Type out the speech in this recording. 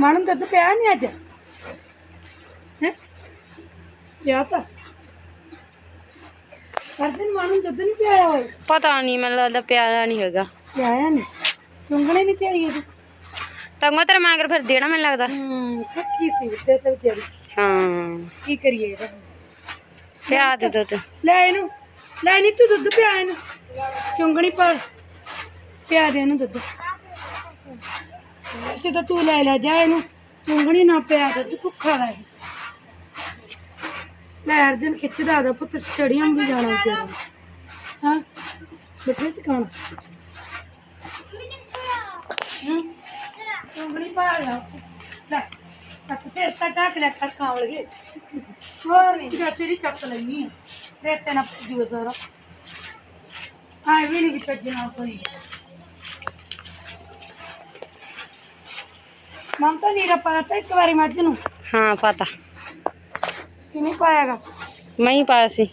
ਮਾਨੂੰ ਦੁੱਧ ਪਿਆ ਨਹੀਂ ਅੱਜ? ਹੈ? ਪਿਆ ਤਾਂ। ਕਰਦੇ ਮਾਨੂੰ ਦੁੱਧ ਨਹੀਂ ਪਿਆਇਆ ਹੋਏ? ਪਤਾ ਨਹੀਂ ਮੈਨੂੰ ਲੱਗਦਾ ਪਿਆਰਾ ਨਹੀਂ ਹੈਗਾ। ਪਿਆਇਆ ਨਹੀਂ ਚੁੰਗਣੇ ਨਹੀਂ ਤਿਆਈ ਇਹਦੀ ਟੰਗੋ ਤੇਰੇ ਮਗਰ ਫਿਰ ਦੇਣਾ ਮੈਨੂੰ ਲੱਗਦਾ। ਹੂੰ ਕੱਕੀ ਸੀ ਉੱਤੇ ਤੇ ਵਿਚਾਰੀ। ਹਾਂ। ਕੀ ਕਰੀਏ ਇਹਦਾ? ਪਿਆ ਦੇ ਦੁੱਧ। ਲੈ ਇਹਨੂੰ। ਲੈ ਨਹੀਂ ਤੂੰ ਦੁੱਧ ਪਿਆ ਇਹਨੂੰ। ਚੁੰਗਣੀ ਪਾ। ਪਿਆ ਦੇ ਇਹਨੂੰ ਦੁੱਧ। ਇਸੇ ਤਾਂ ਤੂੰ ਲੈ ਲੈ ਜਾ ਇਹਨੂੰ। ਚੁੰਗਣੀ ਨਾ ਪਿਆ ਦੁੱਧ ਭੁੱਖਾ ਲੈ ਲੈ ਅਰਜਨ ਖਿੱਚਦਾ ਦਾ ਪੁੱਤ ਚੜੀਆਂ ਵੀ ਜਾਣਾ ਵਿਚਾਰਾ ਹਾਂ? ਬਿਠੇ ਚ ਖਾਣਾ। ਚੁੰਗਣੀ ਪਾ ਲਾ ਲੈ ਕੱਟ ਸਿਰ ਤਾਂ ਢੱਕ ਲੈ ਕਰ ਖਾਵਲਗੇ ਹੋਰ ਨਹੀਂ ਚਾਚੀ ਦੀ ਚੱਕ ਲੈਣੀ ਆ ਰੇਤੇ ਨਾਲ ਜੂ ਸਾਰਾ ਆਏ ਵੀ ਨਹੀਂ ਵਿੱਚ ਜਨਾ ਕੋਈ। ਮਮਤਾ ਨੀਰਾ ਪਾਤਾ ਇੱਕ ਵਾਰੀ ਮੱਝ ਨੂੰ। ਹਾਂ ਪਤਾ। ਕਿਵੇਂ ਪਾਇਆਗਾ? ਮੈਂ ਹੀ ਪਾਇਆ ਸੀ।